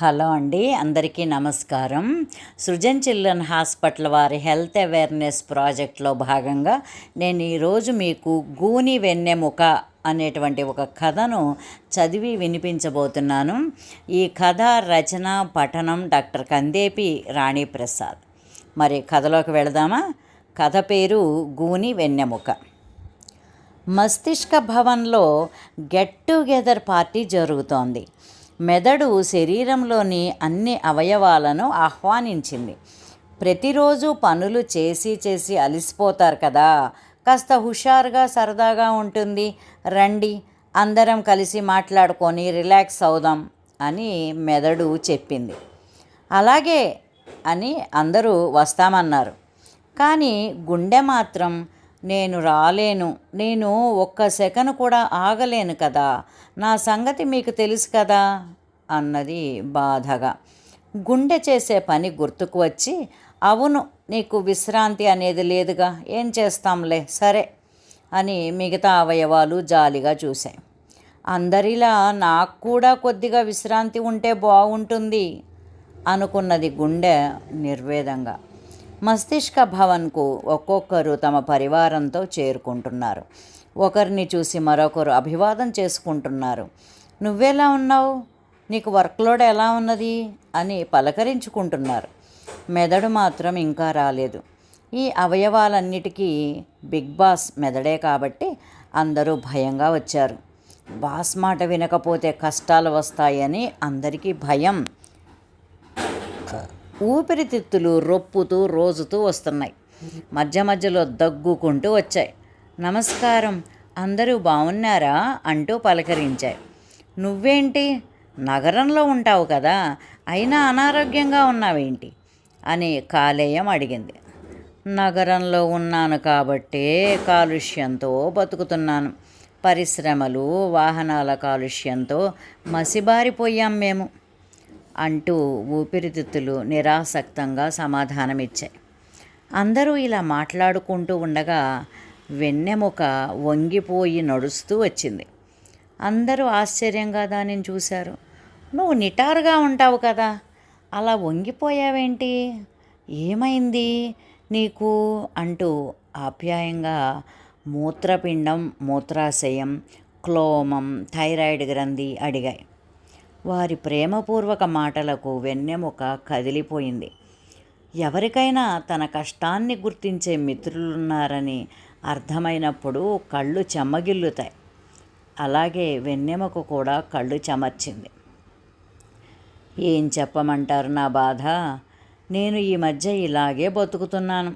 Hello అండి అందరికీ నమస్కారం. సృజన్ చిల్డ్రన్ హాస్పిటల్ వారి హెల్త్ అవేర్నెస్ ప్రాజెక్ట్లో భాగంగా నేను ఈరోజు మీకు గూని వెన్నెముక అనేటువంటి ఒక కథను చదివి వినిపించబోతున్నాను. ఈ కథ రచన పఠనం డాక్టర్ కందేపి రాణి ప్రసాద్ మరి కథలోకి వెళదామా? కథ పేరు గూని వెన్నెముక మస్తిష్క భవన్లో గెట్ టుగెదర్ పార్టీ జరుగుతోంది. మెదడు శరీరంలోని అన్ని అవయవాలను ఆహ్వానించింది. ప్రతిరోజు పనులు చేసి చేసి అలసిపోతారు కదా. కాస్త హుషారుగా సరదాగా ఉంటుంది. రండి అందరం కలిసి మాట్లాడుకొని రిలాక్స్ అవుదాం అని మెదడు చెప్పింది. అలాగే అని అందరూ వస్తామన్నారు. కానీ గుండె మాత్రం నేను రాలేను నేను ఒక్క సెకను కూడా ఆగలేను కదా. నా సంగతి మీకు తెలుసు కదా. అన్నది బాధగా. గుండె చేసే పని గుర్తుకు వచ్చి అవును నీకు విశ్రాంతి అనేది లేదుగా ఏం చేస్తాంలే సరే అని మిగతా అవయవాలు జాలిగా చూశాయి. అందరిలా నాకు కూడా కొద్దిగా విశ్రాంతి ఉంటే బాగుంటుంది అనుకున్నది గుండె నిర్వేదంగా. మస్తిష్క భవన్కు ఒక్కొక్కరు తమ పరివారంతో చేరుకుంటున్నారు. ఒకరిని చూసి మరొకరు అభివాదం చేసుకుంటున్నారు. నువ్వెలా ఉన్నావు? నీకు వర్క్లోడ్ ఎలా ఉన్నది? అని పలకరించుకుంటున్నారు. మెదడు మాత్రం ఇంకా రాలేదు. ఈ అవయవాలన్నిటికీ బిగ్ బాస్ మెదడే కాబట్టి అందరూ భయంగా వచ్చారు. బాస్ మాట వినకపోతే కష్టాలు వస్తాయని అందరికీ భయం. ఊపిరితిత్తులు రొప్పుతూ రోజుతూ వస్తున్నాయి. మధ్య మధ్యలో దగ్గుకుంటూ వచ్చాయి. నమస్కారం అందరూ బాగున్నారా అంటూ పలకరించాయి. నువ్వేంటి? నగరంలో ఉంటావు కదా అయినా అనారోగ్యంగా ఉన్నావేంటి? అని కాలేయం అడిగింది. నగరంలో ఉన్నాను కాబట్టే కాలుష్యంతో బతుకుతున్నాను. పరిశ్రమలు వాహనాల కాలుష్యంతో మసిబారిపోయాం మేము అంటూ ఊపిరితిత్తులు నిరాసక్తంగా సమాధానమిచ్చాయి. అందరూ ఇలా మాట్లాడుకుంటూ ఉండగా వెన్నెముక వంగిపోయి నడుస్తూ వచ్చింది. అందరూ ఆశ్చర్యంగా దానిని చూశారు. నువ్వు నిటారుగా ఉంటావు కదా అలా వంగిపోయావేంటి? ఏమైంది నీకు? అంటూ ఆప్యాయంగా మూత్రపిండం మూత్రాశయం క్లోమం థైరాయిడ్ గ్రంథి అడిగాయి. వారి ప్రేమపూర్వక మాటలకు వెన్నెముక కదిలిపోయింది. ఎవరికైనా తన కష్టాన్ని గుర్తించే మిత్రులున్నారని అర్థమైనప్పుడు కళ్ళు చెమ్మగిల్లుతాయి అలాగే వెన్నెమకు కూడా కళ్ళు చెమర్చింది. ఏం చెప్పమంటారు నా బాధ? నేను ఈ మధ్య ఇలాగే బతుకుతున్నాను.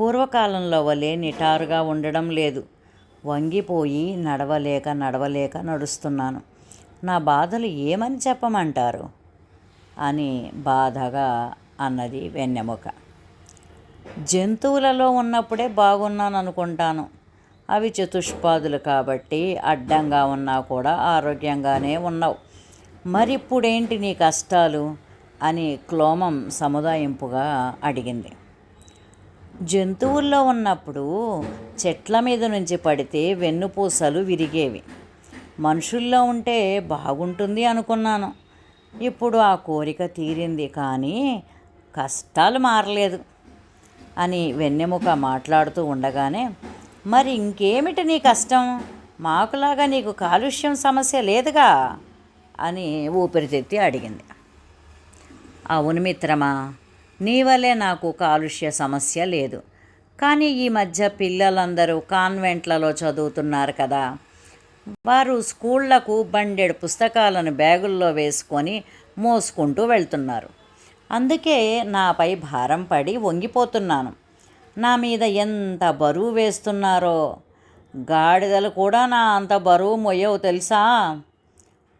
పూర్వకాలంలో వలె నిటారుగా ఉండడం లేదు. వంగిపోయి నడవలేక నడవలేక నడుస్తున్నాను. నా బాధలు ఏమని చెప్పమంటారు? అని బాధగా అన్నది వెన్నెముక. జంతువులలో ఉన్నప్పుడే బాగున్నాను అనుకుంటాను అవి చతుష్పాదులు కాబట్టి అడ్డంగా ఉన్నా కూడా ఆరోగ్యంగానే ఉన్నావు. మరిప్పుడేంటి నీ కష్టాలు? అని క్లోమం సముదాయింపుగా అడిగింది. జంతువుల్లో ఉన్నప్పుడు చెట్ల మీద నుంచి పడితే వెన్నుపూసలు విరిగేవి. మనుషుల్లో ఉంటే బాగుంటుంది అనుకున్నాను. ఇప్పుడు ఆ కోరిక తీరింది కానీ కష్టాలు మారలేదు అని వెన్నెముక మాట్లాడుతూ ఉండగానే మరి ఇంకేమిటి నీ కష్టం? మాకులాగా నీకు కాలుష్యం సమస్య లేదుగా? అని ఊపిరితిత్తి అడిగింది. అవును మిత్రమా నీ వల్లే నాకు కాలుష్య సమస్య లేదు. కానీ ఈ మధ్య పిల్లలందరూ కాన్వెంట్లలో చదువుతున్నారు కదా. వారు స్కూళ్ళకు బండెడు పుస్తకాలను బ్యాగుల్లో వేసుకొని మోసుకుంటూ వెళ్తున్నారు. అందుకే నాపై భారం పడి వంగిపోతున్నాను. నా మీద ఎంత బరువు వేస్తున్నారో. గాడిదలు కూడా నా అంత బరువు మొయ్యవు తెలుసా?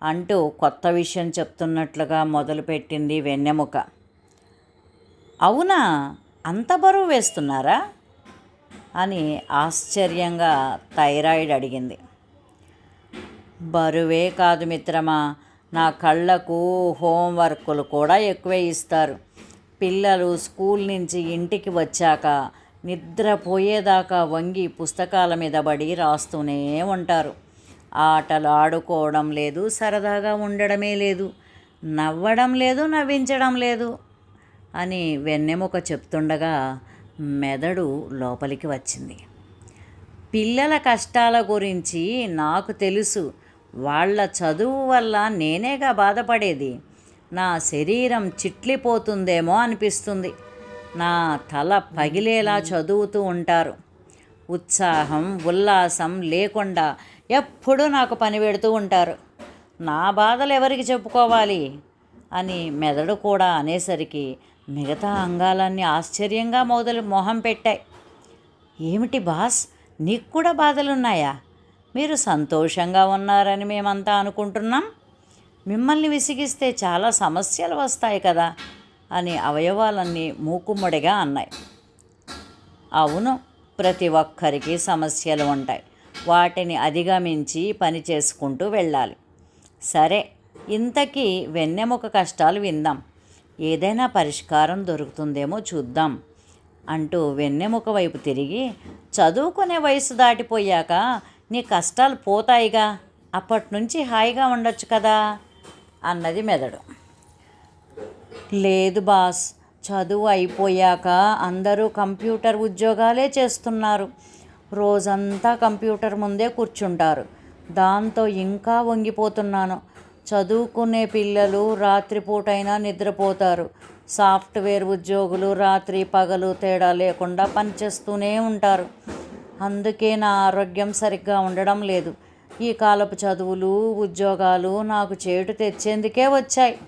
అంటూ కొత్త విషయం చెప్తున్నట్లుగా మొదలుపెట్టింది వెన్నెముక. అవునా? అంత బరువు వేస్తున్నారా? అని ఆశ్చర్యంగా థైరాయిడ్ అడిగింది. బరువే కాదు మిత్రమా నా కళ్ళకు హోంవర్కులు కూడా ఎక్కువే ఇస్తారు. పిల్లలు స్కూల్ నుంచి ఇంటికి వచ్చాక నిద్రపోయేదాకా వంగి పుస్తకాల మీద పడి రాస్తూనే ఉంటారు. ఆటలు ఆడుకోవడం లేదు సరదాగా ఉండడమే లేదు నవ్వడం లేదు నవ్వించడం లేదు అని వెన్నెముక చెప్తుండగా మెదడు లోపలికి వచ్చింది. పిల్లల కష్టాల గురించి నాకు తెలుసు. వాళ్ళ చదువు వల్ల నేనేగా బాధపడేది? నా శరీరం చిట్లిపోతుందేమో అనిపిస్తుంది. నా తల పగిలేలా చదువుతూ ఉంటారు. ఉత్సాహం ఉల్లాసం లేకుండా ఎప్పుడూ నాకు పని పెడుతూ ఉంటారు. నా బాధలు ఎవరికి చెప్పుకోవాలి? అని మెదడు కూడా అనేసరికి మిగతా అంగాలన్నీ ఆశ్చర్యంగా మొదలు మొహం పెట్టాయి. ఏమిటి బాస్? నీకు కూడా బాధలున్నాయా? మీరు సంతోషంగా ఉన్నారని మేమంతా అనుకుంటున్నాం. మిమ్మల్ని విసిగిస్తే చాలా సమస్యలు వస్తాయి కదా. అని అవయవాలన్నీ మూకుమ్మడిగా అన్నాయి. అవును ప్రతి ఒక్కరికి సమస్యలు ఉంటాయి. వాటిని అధిగమించి పని చేసుకుంటూ వెళ్ళాలి. సరే ఇంతకీ వెన్నెముక కష్టాలు విందాం. ఏదైనా పరిష్కారం దొరుకుతుందేమో చూద్దాం అంటూ వెన్నెముక వైపు తిరిగి చదువుకునే వయసు దాటిపోయాక నీ కష్టాలు పోతాయిగా అప్పటి నుంచి హాయిగా ఉండొచ్చు కదా అన్నది మెదడు. లేదు బాస్ చదువు అయిపోయాక అందరూ కంప్యూటర్ ఉద్యోగాలే చేస్తున్నారు. రోజంతా కంప్యూటర్ ముందే కూర్చుంటారు. దాంతో ఇంకా వంగిపోతున్నాను. చదువుకునే పిల్లలు రాత్రిపూటైనా నిద్రపోతారు. సాఫ్ట్వేర్ ఉద్యోగులు రాత్రి పగలు తేడా లేకుండా పనిచేస్తూనే ఉంటారు. అందుకే నా ఆరోగ్యం సరిగ్గా ఉండడం లేదు. ఈ కాలపు చదువులు ఉద్యోగాలు నాకు చేటు తెచ్చేందుకే వచ్చాయి.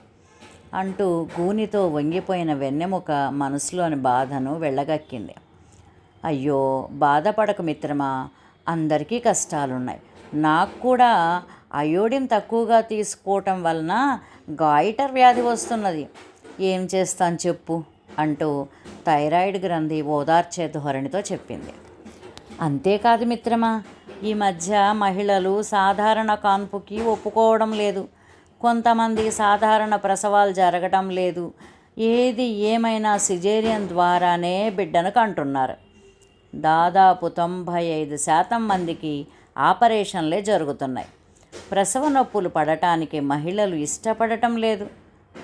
అంటూ గూనితో వంగిపోయిన వెన్నెముక మనసులోని బాధను వెళ్ళగక్కింది. అయ్యో బాధపడక మిత్రమా అందరికీ కష్టాలున్నాయి. నాకు కూడా అయోడిన్ తక్కువగా తీసుకోవటం వలన గాయిటర్ వ్యాధి వస్తున్నది. ఏం చేస్తాను చెప్పు అంటూ థైరాయిడ్ గ్రంథి ఓదార్చే ధోరణితో చెప్పింది. అంతేకాదు మిత్రమా ఈ మధ్య మహిళలు సాధారణ కాన్పుకి ఒప్పుకోవడం లేదు. కొంతమంది సాధారణ ప్రసవాలు జరగటం లేదు. ఏది ఏమైనా సిజేరియన్ ద్వారానే బిడ్డను కంటున్నారు. దాదాపు తొంభై ఐదు శాతం మందికి ఆపరేషన్లే జరుగుతున్నాయి. ప్రసవ నొప్పులు పడటానికి మహిళలు ఇష్టపడటం లేదు.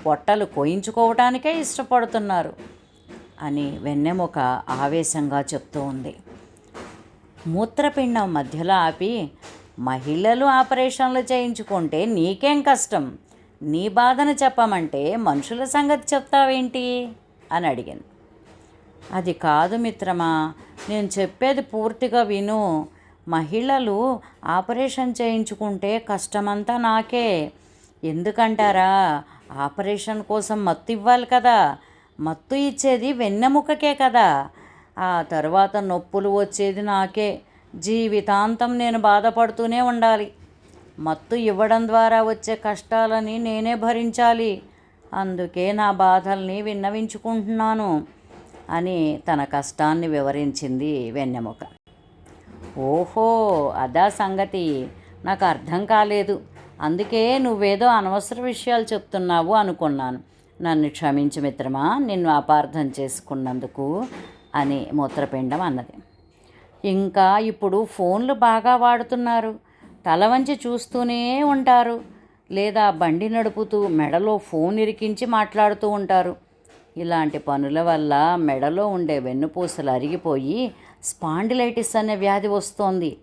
పొట్టలు కోయించుకోవటానికే ఇష్టపడుతున్నారు అని వెన్నెముక ఆవేశంగా చెప్తూ ఉంది. మూత్రపిండం మధ్యలో ఆపి మహిళలు ఆపరేషన్లు చేయించుకుంటే నీకేం కష్టం? నీ బాధను చెప్పమంటే మనుషుల సంగతి చెప్తావేంటి? అని అడిగింది. అది కాదు మిత్రమా నేను చెప్పేది పూర్తిగా విను. మహిళలు ఆపరేషన్ చేయించుకుంటే కష్టమంతా నాకే. ఎందుకంటారా? ఆపరేషన్ కోసం మత్తు ఇవ్వాలి కదా. మత్తు ఇచ్చేది వెన్నెముకకే కదా. ఆ తర్వాత నొప్పులు వచ్చేది నాకే. జీవితాంతం నేను బాధపడుతూనే ఉండాలి. మత్తు ఇవ్వడం ద్వారా వచ్చే కష్టాలని నేనే భరించాలి. అందుకే నా బాధల్ని విన్నవించుకుంటున్నాను అని తన కష్టాన్ని వివరించింది వెన్నెముక. ఓహో అదా సంగతి. నాకు అర్థం కాలేదు. అందుకే నువ్వేదో అనవసర విషయాలు చెప్తున్నావు అనుకున్నాను. నన్ను క్షమించు మిత్రమా నిన్ను అపార్థం చేసుకున్నందుకు అని మూత్రపిండం అన్నది. ఇంకా ఇప్పుడు ఫోన్లు బాగా వాడుతున్నారు. తల వంచి చూస్తూనే ఉంటారు. లేదా బండి నడుపుతూ మెడలో ఫోన్ ఇరికించి మాట్లాడుతూ ఉంటారు. ఇలాంటి పనుల వల్ల మెడలో ఉండే వెన్నుపూసలు అరిగిపోయి స్పాండిలైటిస్ అనే వ్యాధి వస్తోంది.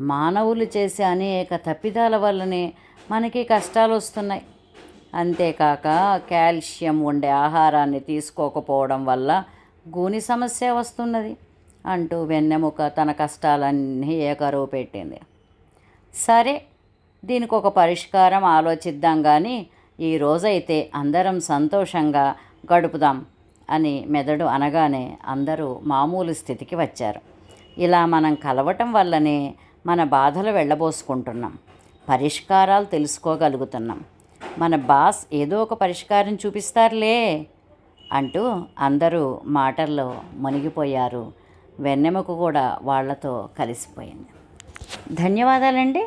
మానవులు చేసే అనేక తప్పిదాల వల్లనే మనకి కష్టాలు వస్తున్నాయి. అంతేకాక కాల్షియం ఉండే ఆహారాన్ని తీసుకోకపోవడం వల్ల గూని సమస్య వస్తున్నది. అంటూ వెన్నెముక తన కష్టాలన్నీ ఏకరువు పెట్టింది. సరే దీనికి ఒక పరిష్కారం ఆలోచిద్దాం కానీ ఈ రోజైతే అందరం సంతోషంగా గడుపుదాం అని మెదడు అనగానే అందరూ మామూలు స్థితికి వచ్చారు. ఇలా మనం కలవటం వల్లనే మన బాధలు వెళ్ళబోసుకుంటున్నాం. పరిష్కారాలు తెలుసుకోగలుగుతున్నాం. మన బాస్ ఏదో ఒక పరిష్కారం చూపిస్తారులే అంటూ అందరూ మాటల్లో మునిగిపోయారు వెన్నెముక కూడా వాళ్ళతో కలిసిపోయింది. ధన్యవాదాలండి.